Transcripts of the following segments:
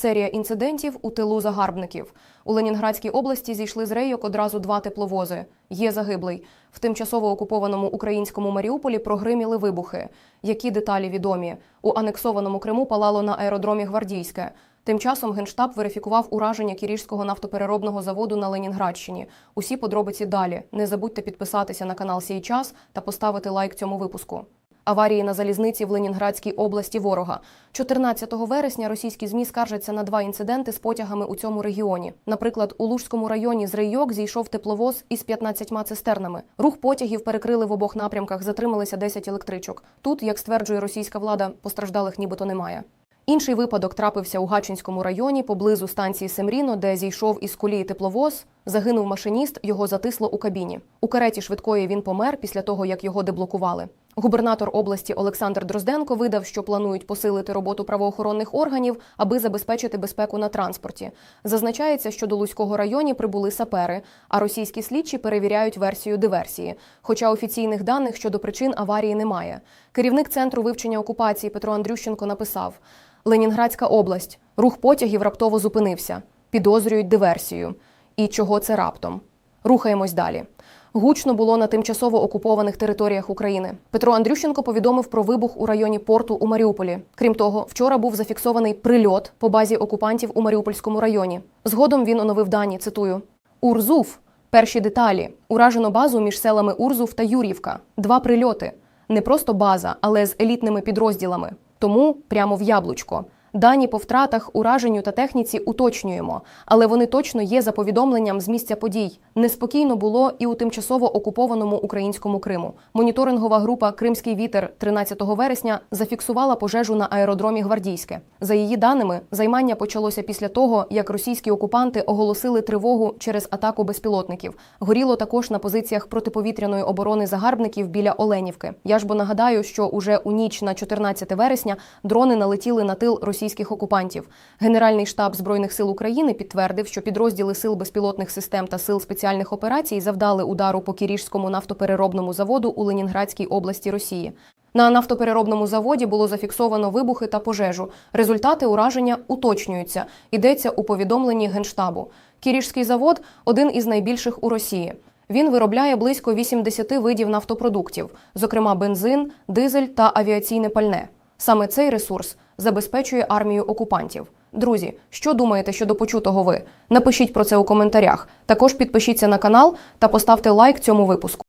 Серія інцидентів у тилу загарбників. У Ленінградській області зійшли з рейок одразу два тепловози. Є загиблий. В тимчасово окупованому українському Маріуполі прогриміли вибухи. Які деталі відомі? У анексованому Криму палало на аеродромі Гвардійське. Тим часом Генштаб верифікував ураження Кіріжського нафтопереробного заводу на Ленінградщині. Усі подробиці далі. Не забудьте підписатися на канал «Сій час» та поставити лайк цьому випуску. Аварії на залізниці в Ленінградській області ворога. 14 вересня російські змі скаржаться на два інциденти з потягами у цьому регіоні. Наприклад, у Лужському районі з Рейок зійшов тепловоз із 15 цистернами. Рух потягів перекрили в обох напрямках, затрималися 10 електричок. Тут, як стверджує російська влада, постраждалих нібито немає. Інший випадок трапився у Гачинському районі поблизу станції Семріно, де зійшов із колії тепловоз. Загинув машиніст, його затисло у кабіні. У кареті швидкої він помер після того, як його деблокували. Губернатор області Олександр Дрозденко видав, що планують посилити роботу правоохоронних органів, аби забезпечити безпеку на транспорті. Зазначається, що до Луцького районі прибули сапери, а російські слідчі перевіряють версію диверсії. Хоча офіційних даних щодо причин аварії немає. Керівник центру вивчення окупації Петро Андрющенко написав: Ленінградська область. Рух потягів раптово зупинився. Підозрюють диверсію. І чого це раптом? Рухаємось далі. Гучно було на тимчасово окупованих територіях України. Петро Андрющенко повідомив про вибух у районі порту у Маріуполі. Крім того, вчора був зафіксований прильот по базі окупантів у Маріупольському районі. Згодом він оновив дані. Цитую: Урзув. Перші деталі. Уражено базу між селами Урзув та Юрівка. Два прильоти. Не просто база, але з елітними підрозділами. Тому прямо в яблучко. Дані по втратах, ураженню та техніці уточнюємо, але вони точно є за повідомленням з місця подій. Неспокійно було і у тимчасово окупованому українському Криму. Моніторингова група Кримський вітер 13 вересня зафіксувала пожежу на аеродромі Гвардійське. За її даними, займання почалося після того, як російські окупанти оголосили тривогу через атаку безпілотників. Горіло також на позиціях протиповітряної оборони загарбників біля Оленівки. Я ж бо нагадаю, що уже у ніч на 14 вересня дрони налетіли на тил російських окупантів. Генеральний штаб збройних сил України підтвердив, що підрозділи сил безпілотних систем та сил спеціальних операцій завдали удару по Кіріжському нафтопереробному заводу у Ленінградській області Росії. На нафтопереробному заводі було зафіксовано вибухи та пожежу. Результати ураження уточнюються. Йдеться у повідомленні Генштабу. Кіріжський завод один із найбільших у Росії. Він виробляє близько 80 видів нафтопродуктів, зокрема бензин, дизель та авіаційне пальне. Саме цей ресурс забезпечує армію окупантів. Друзі, що думаєте щодо почутого ви? Напишіть про це у коментарях. Також підпишіться на канал та поставте лайк цьому випуску.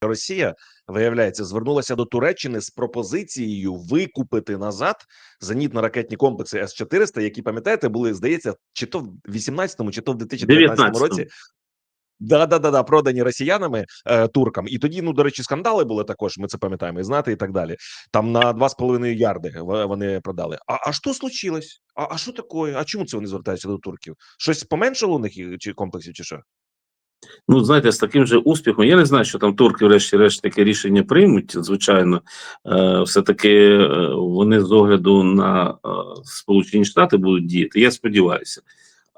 Росія, виявляється, звернулася до Туреччини з пропозицією викупити назад зенітно-ракетні комплекси С-400, які, пам'ятаєте, були, здається, чи то в 18-му, чи то в 2019 році. Да, да, да, да, продані росіянами е, туркам, і тоді, ну до речі, скандали були також. Ми це пам'ятаємо, і знати і так далі. Там на 2,5 ярди вони продали. А, а що случилось? А, а що таке? А чому це вони звертаються до турків? Щось поменшало у них чи комплексів, чи що? Ну, знаєте, з таким же успіхом. Я не знаю, що там турки, врешті-решт, таке рішення приймуть. Звичайно, е, все-таки е, вони з огляду на е, Сполучені Штати будуть діяти. Я сподіваюся.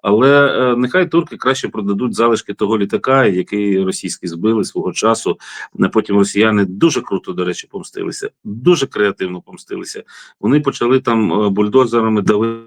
Але е, нехай турки краще продадуть залишки того літака, який російські збили свого часу. Е, Потім росіяни дуже круто, до речі, помстилися, дуже креативно помстилися. Вони почали там е, бульдозерами давити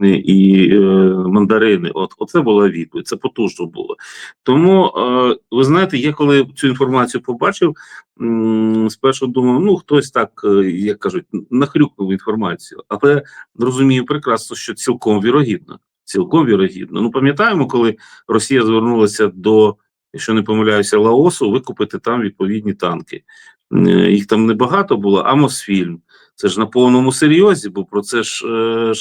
і е, мандарини. От оце була відповідь. Це потужно було. Тому е, ви знаєте, я коли цю інформацію побачив, м, спершу думав, ну хтось так, як кажуть, нахрюкнув інформацію, але розумію прекрасно, що цілком вірогідно. Цілком вірогідно. Ну пам'ятаємо, коли Росія звернулася до, якщо не помиляюся, Лаосу, викупити там відповідні танки. Е, Їх там небагато було, а Мосфільм. Це ж на повному серйозі, бо про це ж е,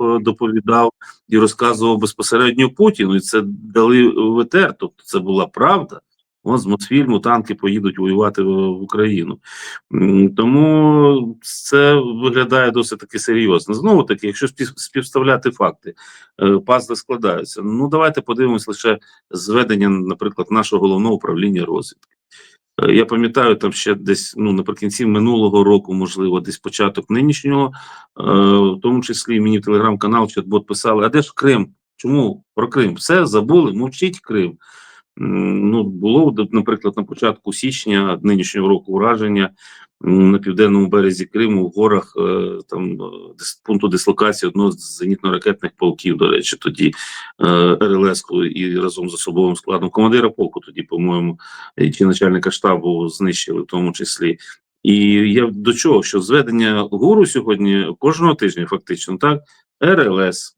е, доповідав і розказував безпосередньо Путіну, і це дали в ЕТР, тобто це була правда. От з Мосфільму танки поїдуть воювати в, Україну. Тому це виглядає досить таки серйозно. Знову таки, якщо співставляти факти, е, пазли складаються. Ну давайте подивимось лише зведення, наприклад, нашого головного управління розвідки. Е, Я пам'ятаю, там ще десь ну наприкінці минулого року, можливо, десь початок нинішнього, е, в тому числі мені в телеграм-канал чат-бот писали: а де ж Крим? Чому про Крим? Все забули, мовчить Крим. Ну, було, наприклад, на початку січня нинішнього року ураження на південному березі Криму, в горах е, там е, пункту дислокації одного з зенітно-ракетних полків, до речі, тоді е, РЛС-ку і разом з особовим складом командира полку, тоді, по-моєму, чи начальника штабу знищили в тому числі. І я до чого? Що зведення гуру сьогодні кожного тижня, фактично, так, РЛС,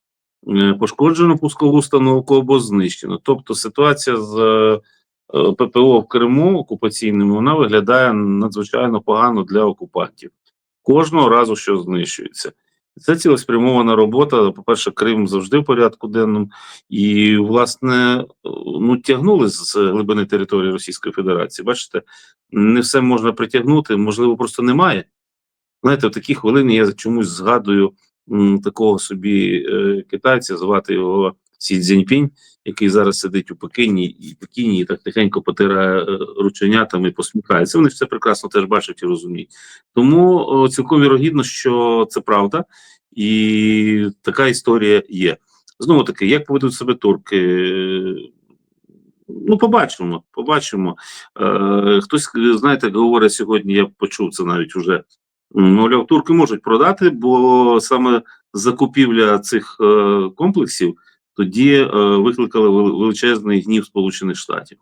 пошкоджено пускову установку або знищено. Тобто ситуація з е, е, ППО в Криму окупаційним вона виглядає надзвичайно погано для окупантів. Кожного разу, що знищується. Це цілеспрямована робота. По-перше, Крим завжди в порядку денному, і, власне, е, ну, тягнули з глибини території Російської Федерації. Бачите, не все можна притягнути, можливо, просто немає. Знаєте, в такі хвилини я чомусь згадую такого собі е, китайця, звати його Сі Цзіньпінь, який зараз сидить у Пекіні і Пекіні і так тихенько потирає е, рученятами посміхається. Вони ж це прекрасно теж бачать і розуміють. Тому цілком вірогідно, що це правда, і така історія є. Знову таки, як поведуть себе турки? Е, Ну, побачимо, побачимо. Е, хтось, знаєте, говорить сьогодні, я почув це навіть уже. Мовляв, турки можуть продати, бо саме закупівля цих е, комплексів тоді е, викликала величезний гнів Сполучених Штатів.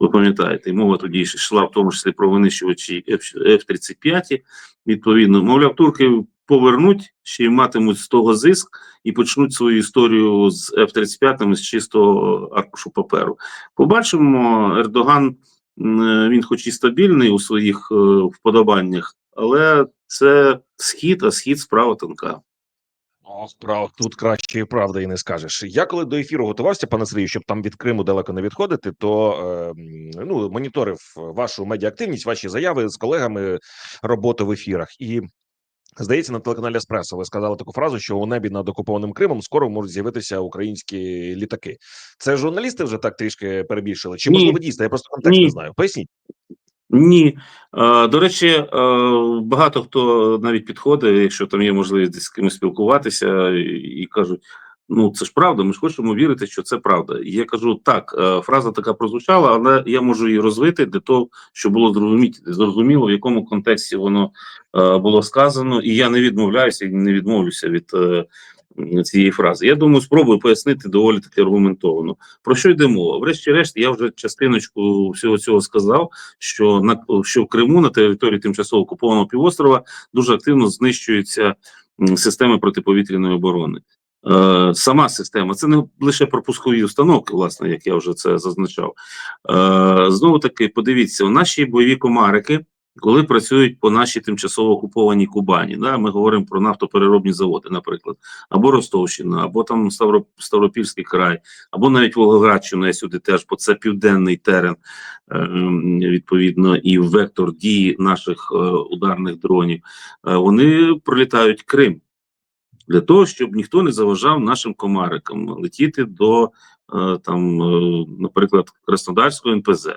Ви пам'ятаєте, мова тоді йшла в тому числі про винищувачі F- F-35, відповідно. Мовляв, турки повернуть, ще й матимуть з того зиск і почнуть свою історію з F-35 з чистого аркушу паперу. Побачимо, Ердоган, е, він хоч і стабільний у своїх е, вподобаннях, але це схід, а схід справа тонка. О, прав, тут краще і правда і не скажеш. Я коли до ефіру готувався, пане Сергію, щоб там від Криму далеко не відходити, то е, ну моніторив вашу медіаактивність, ваші заяви з колегами, роботу в ефірах. І здається, на телеканалі Еспресо ви сказали таку фразу, що у небі над окупованим Кримом скоро можуть з'явитися українські літаки. Це журналісти вже так трішки перебільшили? Чи можливо дійсно? Я просто контекст Ні. не знаю. Поясніть. Ні. Е, до речі, е, багато хто навіть підходить, якщо там є можливість з кимось спілкуватися, і, кажуть: ну це ж правда, ми ж хочемо вірити, що це правда. Я кажу, так, е, фраза така прозвучала, але я можу її розвити для того, щоб було зрозуміти, зрозуміло, в якому контексті воно було сказано, і я не відмовляюся і не відмовлюся від. Цієї фрази я думаю, спробую пояснити доволі таки аргументовано. Про що йде мова? Врешті-решт, я вже частиночку всього цього сказав що на що в Криму на території тимчасово окупованого півострова дуже активно знищуються системи протиповітряної оборони. Е, сама система це не лише пропускові установки, власне, як я вже це зазначав. Е, знову таки, подивіться, наші бойові комарики, коли працюють по нашій тимчасово окупованій Кубані, да, ми говоримо про нафтопереробні заводи, наприклад, або Ростовщина, або там Ставро, Ставропільський край, або навіть Волгоградщина я сюди теж, бо це південний терен, е, відповідно, і вектор дії наших е, ударних дронів. Е, вони пролітають Крим для того, щоб ніхто не заважав нашим комарикам летіти до там, наприклад, Краснодарського НПЗ.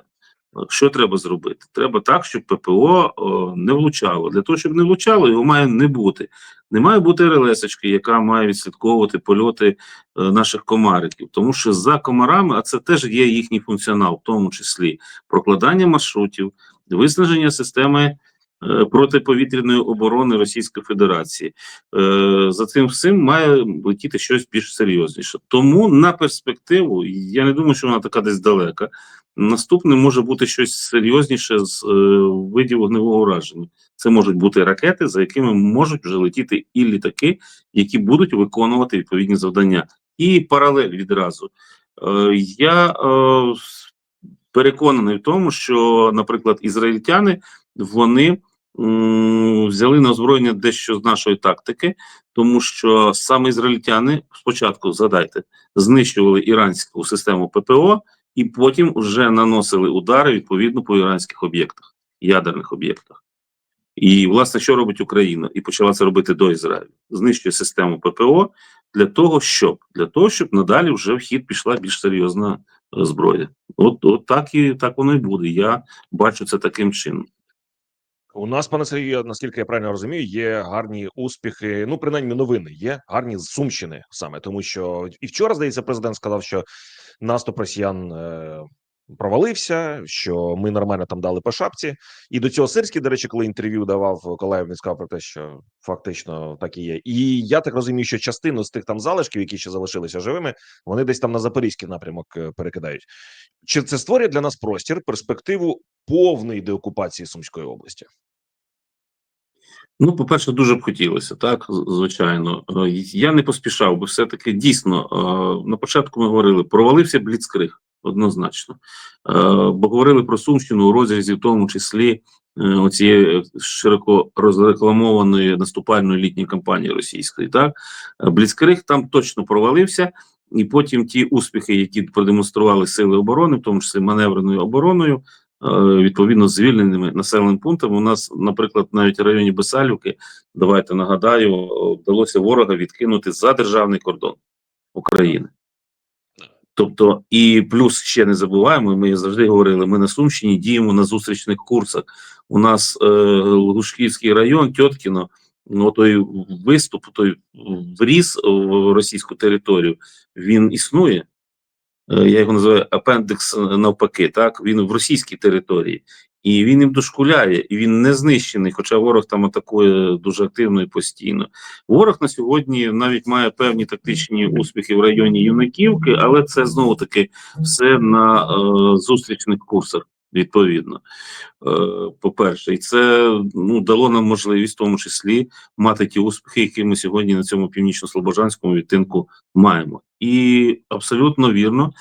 Е, Що треба зробити? Треба так, щоб ППО не влучало. Для того, щоб не влучало, його має не бути. Не має бути РЛС-очки, яка має відслідковувати польоти е, наших комариків. Тому що за комарами, а це теж є їхній функціонал, в тому числі прокладання маршрутів, виснаження системи протиповітряної оборони Російської Федерації. Е, за цим всім має летіти щось більш серйозніше. Тому на перспективу я не думаю, що вона така десь далека. Наступне може бути щось серйозніше з е, видів вогневого ураження. Це можуть бути ракети, за якими можуть вже летіти і літаки, які будуть виконувати відповідні завдання. І паралель відразу. Е, я е, переконаний в тому, що, наприклад, ізраїльтяни вони взяли на озброєння дещо з нашої тактики, тому що саме ізраїльтяни спочатку згадайте знищували іранську систему ППО, і потім вже наносили удари відповідно по іранських об'єктах, ядерних об'єктах. І, власне, що робить Україна? І почала це робити до Ізраїлю. Знищує систему ППО для того, щоб для того, щоб надалі вже в хід пішла більш серйозна е, зброя. От, от так і так воно і буде. Я бачу це таким чином. У нас, пане Сергію, наскільки я правильно розумію, є гарні успіхи. Ну, принаймні, новини є гарні з Сумщини саме, тому що і вчора, здається, президент сказав, що наступ росіян е, провалився, що ми нормально там дали по шапці. І до цього Сирський, до речі, коли інтерв'ю давав Колаєв, він сказав про те, що фактично так і є. І я так розумію, що частину з тих там залишків, які ще залишилися живими, вони десь там на запорізький напрямок е, перекидають. Чи це створює для нас простір, перспективу повної деокупації Сумської області? Ну, по-перше, дуже б хотілося, так, звичайно. Е, Я не поспішав, бо все-таки дійсно е, на початку ми говорили, провалився Бліцкриг, однозначно. Е, Бо говорили про Сумщину у розрізі, в тому числі е, оцієї широко розрекламованої наступальної літньої кампанії російської. Так, Е, Бліцкриг там точно провалився. І потім ті успіхи, які продемонстрували сили оборони, в тому числі маневреною обороною, відповідно звільненими населеними пунктами. У нас, наприклад, навіть в районі Бесалівки, давайте нагадаю, вдалося ворога відкинути за державний кордон України. Тобто, і плюс ще не забуваємо, ми завжди говорили, ми на Сумщині діємо на зустрічних курсах. У нас е, Лужківський район, Тьоткіно, ну той виступ, той вріз в російську територію, він існує. Е, Я його називаю апендекс навпаки, так він в російській території, і він їм дошкуляє, і він не знищений, хоча ворог там атакує дуже активно і постійно. Ворог на сьогодні навіть має певні тактичні успіхи в районі Юнаківки, але це знову таки все на е, зустрічних курсах. Відповідно, е, по-перше, і це ну дало нам можливість, в тому числі, мати ті успіхи, які ми сьогодні на цьому північно-слобожанському відтинку маємо. І абсолютно вірно,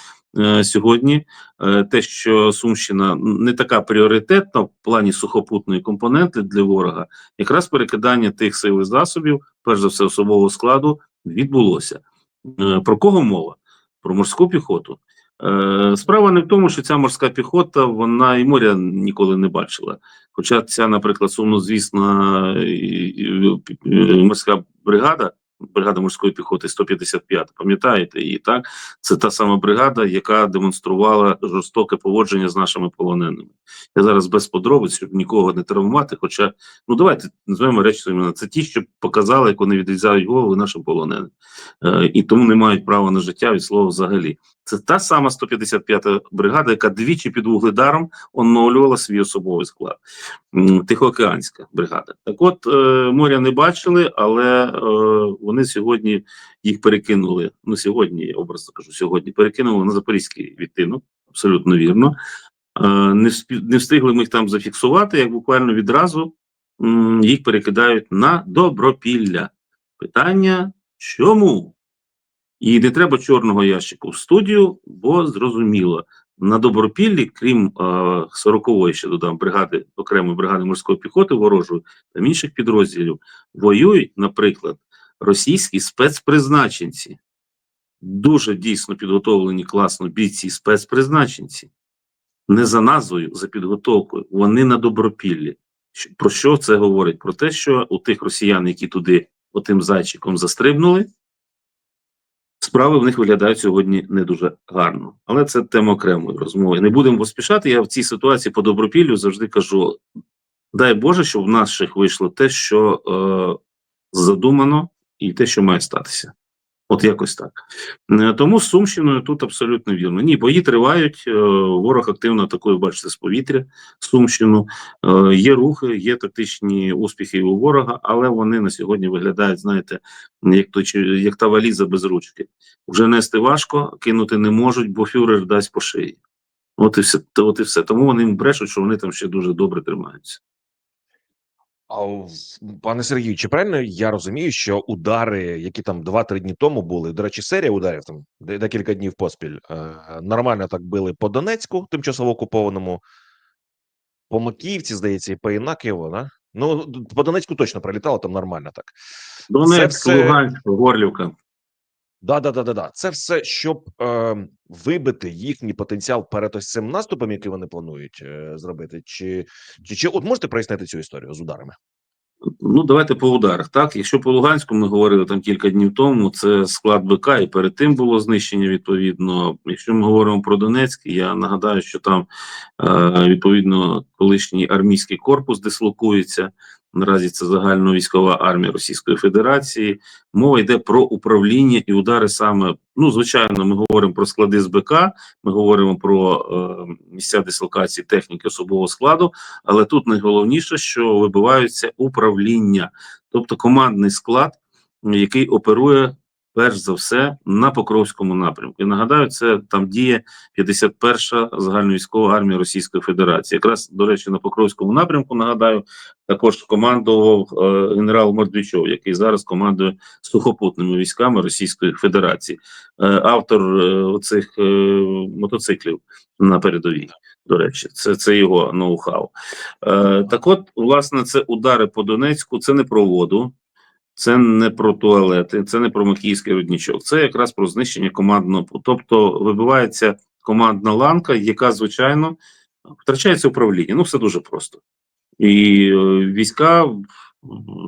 сьогодні е, те, що Сумщина не така пріоритетна в плані сухопутної компоненти для ворога, якраз перекидання тих сил і засобів, перш за все, особового складу, відбулося. Е, Про кого мова? Про морську піхоту. Е, Справа не в тому, що ця морська піхота вона і моря ніколи не бачила. Хоча ця, наприклад, сумнозвісна е, е, е, морська бригада, бригада морської піхоти 155, пам'ятаєте її, так? Це та сама бригада, яка демонструвала жорстоке поводження з нашими полоненими. Я зараз без подробиць, щоб нікого не травмувати. Хоча, ну давайте називаємо речі іменами. Це ті, що показали, як вони відрізають голови нашим полоненим, е, і тому не мають права на життя від слова взагалі. Це та сама 155-та бригада, яка двічі під вугледаром оновлювала свій особовий склад. Тихоокеанська бригада. Так от е, моря не бачили, але е, вони сьогодні їх перекинули. Ну сьогодні, образно кажу, сьогодні перекинули на запорізький відтинок. Абсолютно вірно. Е, не, не встигли ми їх там зафіксувати, як буквально відразу їх перекидають на добропілля. Питання чому? І не треба чорного ящику в студію, бо зрозуміло, на добропіллі, крім е, 40-ї, ще додам бригади окремої бригади морської піхоти ворожої та інших підрозділів, воюють, наприклад, російські спецпризначенці, дуже дійсно підготовлені класно бійці спецпризначенці, не за назвою, за підготовкою. Вони на добропіллі. Про що це говорить? Про те, що у тих росіян, які туди отим зайчиком застрибнули, справи в них виглядають сьогодні не дуже гарно. Але це тема окремої розмови. Не будемо поспішати. Я в цій ситуації по добропіллю завжди кажу: дай Боже, щоб в наших вийшло те, що е, задумано, і те, що має статися. От якось так. Е, Тому з Сумщиною тут абсолютно вірно. Ні, бої тривають. е, Ворог активно атакує, бачите, з повітря Сумщину. Е, Є рухи, є тактичні успіхи у ворога, але вони на сьогодні виглядають, знаєте, як то як та валіза без ручки. Вже нести важко, кинути не можуть, бо фюрер дасть по шиї. От і все. От і все. Тому вони брешуть, що вони там ще дуже добре тримаються. Пане Сергію, чи правильно я розумію, що удари, які там 2-3 дні тому були, до речі, серія ударів там декілька днів поспіль, е, нормально так били по Донецьку, тимчасово окупованому, по Макіївці, здається, і по Інаківо, да? Ну, по Донецьку точно прилітало, там нормально так. Донецьк, все- Луганськ, Горлівка. Да, да, да, да, да. Це все, щоб е, вибити їхній потенціал перед ось цим наступом, який вони планують е, зробити. Чи, чи, чи от можете прояснити цю історію з ударами? Ну, давайте по ударах. Так, якщо по Луганську ми говорили там кілька днів тому, це склад БК, і перед тим було знищення. Відповідно, якщо ми говоримо про Донецьк, я нагадаю, що там е, відповідно колишній армійський корпус дислокується. Наразі це загальновійськова армія Російської Федерації. Мова йде про управління і удари саме. Ну, звичайно, ми говоримо про склади з БК, ми говоримо про е, місця дислокації техніки особового складу, але тут найголовніше, що вибиваються управління, тобто командний склад, який оперує перш за все на Покровському напрямку. І нагадаю, це там діє 51-ша загальновійськова армія Російської Федерації. Якраз до речі, на Покровському напрямку нагадаю, також командував е, генерал Мордвічов, який зараз командує сухопутними військами Російської Федерації, е, автор е, цих е, мотоциклів на передовій. До речі, це, це його ноу-хау. Е, так, от, власне, це удари по Донецьку, це не про воду. Це не про туалети, це не про Макіївський роднічок, це якраз про знищення командного. Тобто вибивається командна ланка, яка звичайно втрачається управління. Ну, все дуже просто. І е, війська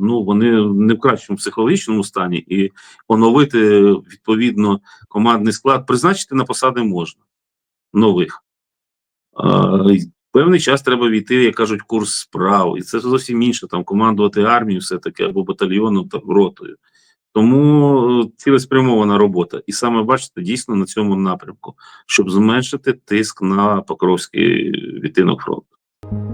ну вони не в кращому психологічному стані, і оновити відповідно командний склад, призначити на посади можна нових. Певний час треба війти, як кажуть, курс справ, і це зовсім інше там командувати армією, все таки або батальйоном та ротою. Тому е, цілеспрямована робота, і саме бачите, дійсно на цьому напрямку, щоб зменшити тиск на Покровський відтинок фронту.